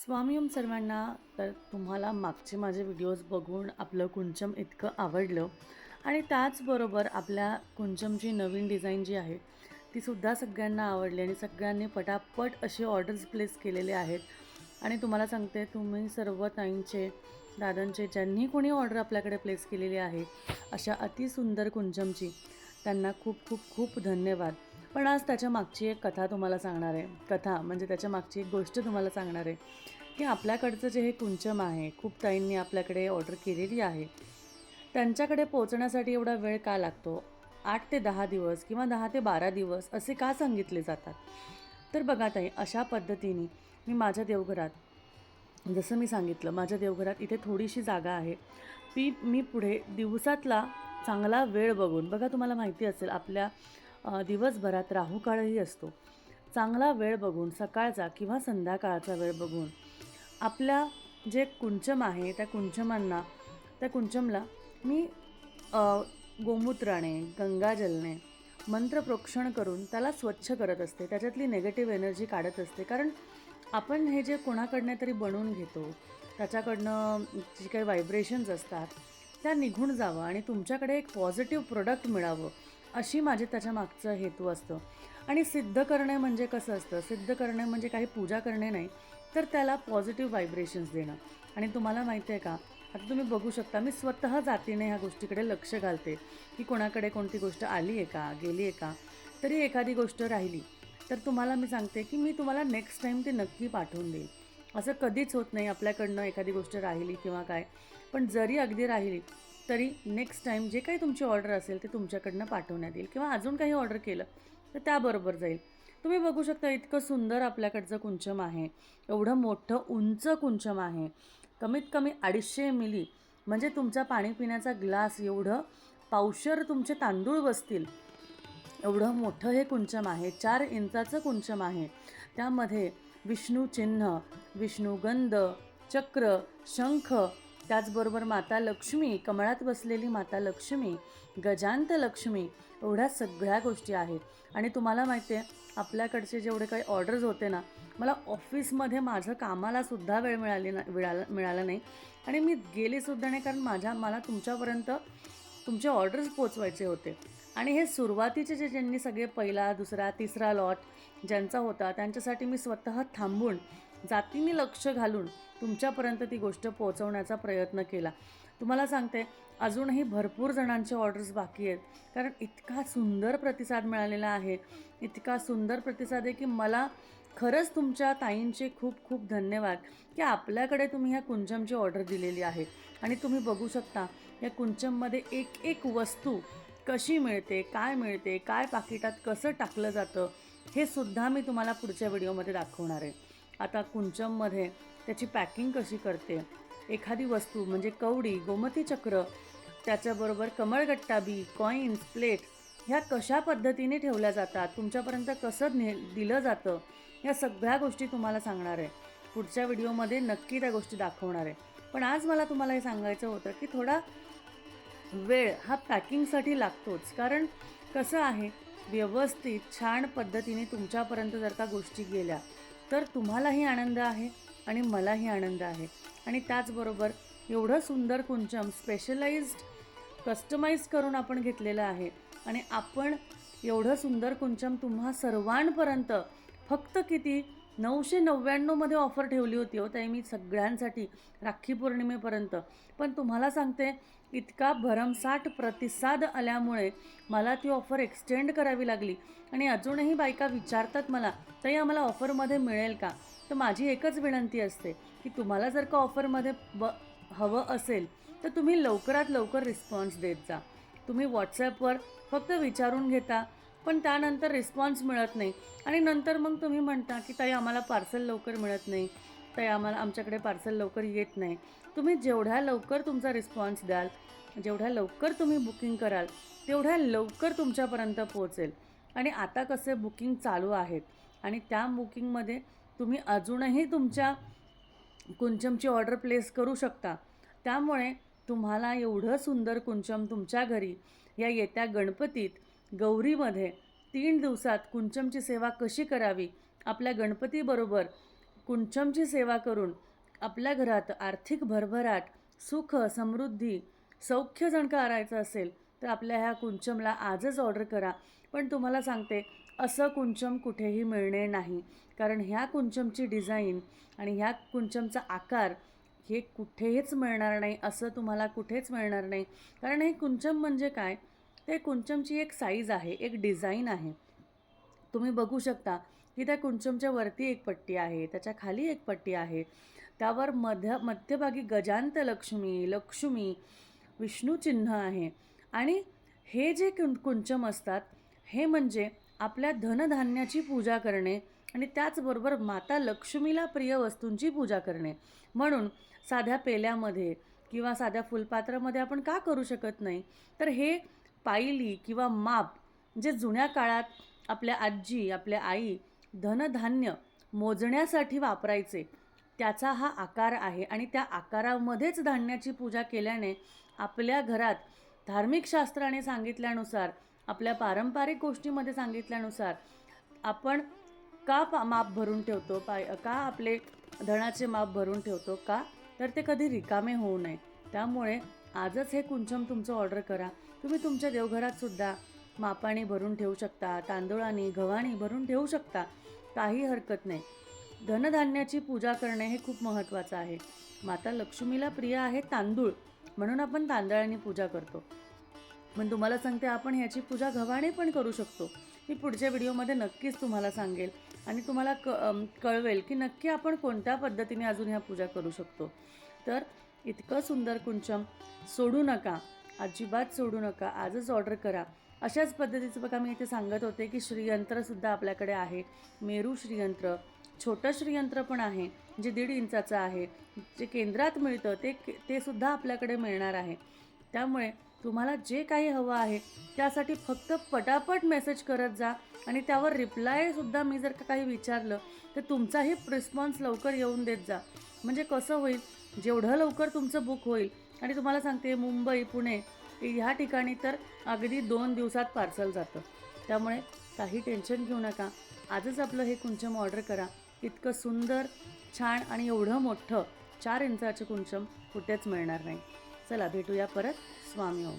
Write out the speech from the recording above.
स्वामी ओम सर्वांना तर तुम्हाला मागचे माझे व्हिडिओज बघून आपलं कुंचम इतकं आवडलं. आणि त्याचबरोबर आपल्या कुंचमची नवीन डिझाईन जी आहे तीसुद्धा सगळ्यांना आवडली आणि सगळ्यांनी पटापट असे ऑर्डर्स प्लेस केलेले आहेत. आणि तुम्हाला सांगते तुम्ही सर्व ताईंचे दादांचे ज्यांनी कोणी ऑर्डर आपल्याकडे प्लेस केलेली आहे अशा अतिसुंदर कुंचमची त्यांना खूप खूप खूप धन्यवाद. पण आज त्याच्या मागची एक कथा तुम्हाला सांगणार आहे. कथा म्हणजे त्याच्या मागची एक गोष्ट तुम्हाला सांगणार आहे की आपल्याकडचं जे हे कुंचम आहे खूप ताईंनी आपल्याकडे ऑर्डर केलेली आहे. त्यांच्याकडे पोहोचण्यासाठी एवढा वेळ का लागतो? आठ ते दहा दिवस किंवा दहा ते बारा दिवस असे का सांगितले जातात? तर बघा ताई अशा पद्धतीने मी माझ्या देवघरात जसं मी सांगितलं माझ्या देवघरात इथे थोडीशी जागा आहे. ती मी पुढे दिवसातला चांगला वेळ बघून बघा तुम्हाला माहिती असेल आपल्या दिवसभरात राहूकाळही असतो. चांगला वेळ बघून सकाळचा किंवा संध्याकाळचा वेळ बघून आपल्या जे कुंचम आहे त्या कुंचमांना त्या कुंचमला मी गोमूत्राने गंगाजलने मंत्रप्रोक्षण करून त्याला स्वच्छ करत असते. त्याच्यातली नेगेटिव्ह एनर्जी काढत असते. कारण आपण हे जे कोणाकडनं तरी बनवून घेतो त्याच्याकडनं जी काही व्हायब्रेशन्स असतात त्या निघून जावं आणि तुमच्याकडे एक पॉझिटिव्ह प्रोडक्ट मिळावं. अशी माझी त्याच्या मागचं हेतू असतं. आणि सिद्ध करणे म्हणजे कसं असतं? सिद्ध करणे म्हणजे काही पूजा करणे नाही तर त्याला पॉझिटिव्ह व्हायब्रेशन्स देणं. आणि तुम्हाला माहिती आहे का? आता तुम्ही बघू शकता मी स्वतः जातीने ह्या गोष्टीकडे लक्ष घालते की कोणाकडे कोणती गोष्ट आली आहे का? गेली आहे का? तरी एखादी गोष्ट राहिली तर तुम्हाला मी सांगते की मी तुम्हाला नेक्स्ट टाईम ते नक्की पाठवून देईल असं कधीच होत नाही आपल्याकडनं एखादी गोष्ट राहिली किंवा काय. पण जरी अगदी राहिली तरी नेक्स्ट टाईम जे काही तुमची ऑर्डर असेल ते तुमच्याकडनं पाठवण्यात येईल किंवा अजून काही ऑर्डर केलं तर त्याबरोबर जाईल. तुम्ही बघू शकता इतकं सुंदर आपल्याकडचं कुंचम आहे एवढं मोठं उंच कुंचम आहे. कमीत कमी अडीचशे मिली म्हणजे तुमचा पाणी पिण्याचा ग्लास एवढं पावशर तुमचे तांदूळ बसतील. एवढं मोठं हे कुंचम आहे चार इंचाचं कुंचम आहे. त्यामध्ये विष्णू चिन्ह विष्णुगंध चक्र शंख त्याचबरोबर माता लक्ष्मी कमळात बसलेली माता लक्ष्मी गजांत लक्ष्मी एवढ्या सगळ्या गोष्टी आहेत. आणि तुम्हाला माहिती आहे आपल्याकडचे जेवढे काही ऑर्डर्स होते ना मला ऑफिसमध्ये माझं कामालासुद्धा वेळ मिळाली ना मिळाला मिळाला नाही. आणि मी गेलीसुद्धा नाही कारण माझ्या मला तुमच्यापर्यंत तुमचे ऑर्डर्स पोचवायचे होते. आणि हे सुरुवातीचे जे ज्यांनी सगळे पहिला दुसरा तिसरा लॉट ज्यांचा होता त्यांच्यासाठी मी स्वतः थांबून जातीने लक्ष घालून तुमच्यापर्यंत ती गोष्ट पोहोचवण्याचा प्रयत्न केला. तुम्हाला सांगते अजूनही भरपूर जणांचे ऑर्डर्स बाकी आहेत. कारण इतका सुंदर प्रतिसाद मिळालेला आहे. इतका सुंदर प्रतिसाद आहे की मला खरंच तुमच्या ताईंचे खूप खूप धन्यवाद की आपल्याकडे तुम्ही ह्या कुंचमची ऑर्डर दिलेली आहे. आणि तुम्ही बघू शकता या कुंचममध्ये एक एक वस्तू कशी मिळते काय मिळते काय पाकिटात कसं टाकलं जातं हे सुद्धा मी तुम्हाला पुढच्या व्हिडिओमध्ये दाखवणार आहे. आता कुंचममध्ये त्याची पॅकिंग कशी करते? एखादी वस्तू म्हणजे कवडी गोमती चक्र त्याच्याबरोबर कमळगट्टा बी कॉईन्स प्लेट ह्या कशा पद्धतीने ठेवल्या जातात? तुमच्यापर्यंत कसं ने दिलं जातं? या सगळ्या गोष्टी तुम्हाला सांगणार आहे. पुढच्या व्हिडिओमध्ये नक्की त्या गोष्टी दाखवणार आहे. पण आज मला तुम्हाला हे सांगायचं होतं की थोडा वेळ हा पॅकिंगसाठी लागतोच. कारण कसं आहे व्यवस्थित छान पद्धतीने तुमच्यापर्यंत जर का गोष्टी गेल्या तर तुम्हालाही आनंद आहे आणि मलाही आनंद आहे. आणि त्याचबरोबर एवढं सुंदर कुंचम स्पेशलाइज्ड कस्टमाइज करून आपण घेतलेलं आहे. आणि आपण एवढं सुंदर कुंचम तुम्हा सर्वांपर्यंत फक्त किती नऊशे नव्याण्णवमध्ये ऑफर ठेवली होती हो ताई मी सगळ्यांसाठी राखी पौर्णिमेपर्यंत. पण तुम्हाला सांगते इतका भरमसाठ प्रतिसाद आल्यामुळे मला ती ऑफर एक्सटेंड करावी लागली. आणि अजूनही बायका विचारतात मला तरी आम्हाला ऑफरमध्ये मिळेल का? तर माझी एकच विनंती असते की तुम्हाला जर का ऑफरमध्ये ब हवं असेल तर तुम्ही लवकरात लवकर रिस्पॉन्स देत जा. तुम्ही व्हॉट्सॲपवर फक्त विचारून घेता पण त्यानंतर रिस्पॉन्स मिळत नाही. आणि नंतर मग तुम्ही म्हणता की ताई आम्हाला पार्सल लवकर मिळत नाही. ताई आम्हाला आमच्याकडे पार्सल लवकर येत नाही. तुम्ही जेवढ्या लवकर तुमचा रिस्पॉन्स द्याल जेवढ्या लवकर तुम्ही बुकिंग कराल तेवढ्या लवकर तुमच्यापर्यंत पोहोचेल. आणि आता कसे बुकिंग चालू आहेत? आणि त्या बुकिंगमध्ये तुम्ही अजूनही तुमच्या कुंचमची ऑर्डर प्लेस करू शकता. त्यामुळे तुम्हाला एवढं सुंदर कुंचम तुमच्या घरी या येत्या गणपतीत गौरीमध्ये तीन दिवसात कुंचमची सेवा कशी करावी? आपल्या गणपतीबरोबर कुंचमची सेवा करून आपल्या घरात आर्थिक भरभराट सुख समृद्धी सौख्य जण का करायचं असेल तर आपल्या ह्या कुंचमला आजच ऑर्डर करा. पण तुम्हाला सांगते असं कुंचम कुठेही मिळणे नाही. कारण ह्या कुंचमची डिझाईन आणि ह्या कुंचमचा आकार हे कुठेच मिळणार नाही असं तुम्हाला कुठेच मिळणार नाही. कारण हे कुंचम म्हणजे काय? ते कुंचमची एक साईज आहे एक डिझाईन आहे. तुम्ही बघू शकता की त्या कुंचमच्या वरती एक पट्टी आहे त्याच्याखाली एक पट्टी आहे. त्यावर मध्य मध्यभागी गजांत लक्ष्मी लक्ष्मी विष्णू चिन्ह आहे. आणि हे जे कुं कुंचम असतात हे म्हणजे आपल्या धनधान्याची पूजा करणे आणि त्याचबरोबर माता लक्ष्मीला प्रिय वस्तूंची पूजा करणे. म्हणून साध्या पेल्यामध्ये किंवा साध्या फुलपात्रामध्ये आपण का करू शकत नाही? तर हे पायली किंवा माप जे जुन्या काळात आपल्या आजी आपल्या आई धनधान्य मोजण्यासाठी वापरायचे त्याचा हा आकार आहे. आणि त्या आकारामध्येच धान्याची पूजा केल्याने आपल्या घरात धार्मिक शास्त्राने सांगितल्यानुसार आपल्या पारंपरिक गोष्टीमध्ये सांगितल्यानुसार आपण का पा माप भरून ठेवतो? पाय का आपले धनाचे माप भरून ठेवतो? का? तर ते कधी रिकामे होऊ नये. त्यामुळे आजच हे कुंचम तुमचं ऑर्डर करा. तुम्ही तुमच्या देवघरात सुद्धा मापाने भरून ठेवू शकता तांदूळाने गव्हाने भरून ठेवू शकता. काही हरकत नाही. धनधान्याची पूजा करणे हे खूप महत्त्वाचं आहे. माता लक्ष्मीला प्रिय आहे तांदूळ. म्हणून आपण तांदळाने पूजा करतो. पण तुम्हाला सांगते आपण ह्याची पूजा गव्हाणे पण करू शकतो. मी पुढच्या व्हिडिओमध्ये नक्कीच तुम्हाला सांगेल. आणि तुम्हाला क कळवेल की नक्की आपण कोणत्या पद्धतीने अजून ह्या पूजा करू शकतो. तर इतकं सुंदर कुंचम. सोडू नका. अजिबात सोडू नका. आजच ऑर्डर करा. अशाच पद्धतीचं बघा मी इथे सांगत होते की श्रीयंत्रसुद्धा आपल्याकडे आहे. मेरू श्रीयंत्र. छोटं श्रीयंत्र पण आहे जे दीड इंचाचं आहे. जे केंद्रात मिळतं ते ते सुद्धा आपल्याकडे मिळणार आहे. त्यामुळे तुम्हाला जे काही हवं आहे त्यासाठी फक्त पटापट मेसेज करत जा आणि त्यावर रिप्लायसुद्धा मी जर का काही विचारलं तर तुमचाही रिस्पॉन्स लवकर येऊन देत जा. म्हणजे कसं होईल? जेवढं लवकर तुमचं बुक होईल आणि तुम्हाला सांगते मुंबई पुणे ह्या ठिकाणी तर अगदी दोन दिवसात पार्सल जातं. त्यामुळे काही टेन्शन घेऊ नका. आजच आपलं हे कुंचम ऑर्डर करा. इतकं सुंदर छान आणि एवढं मोठं चार इंचाचं कुंचम कुठेच मिळणार नाही. चला भेटूया परत. स्वामी ओम.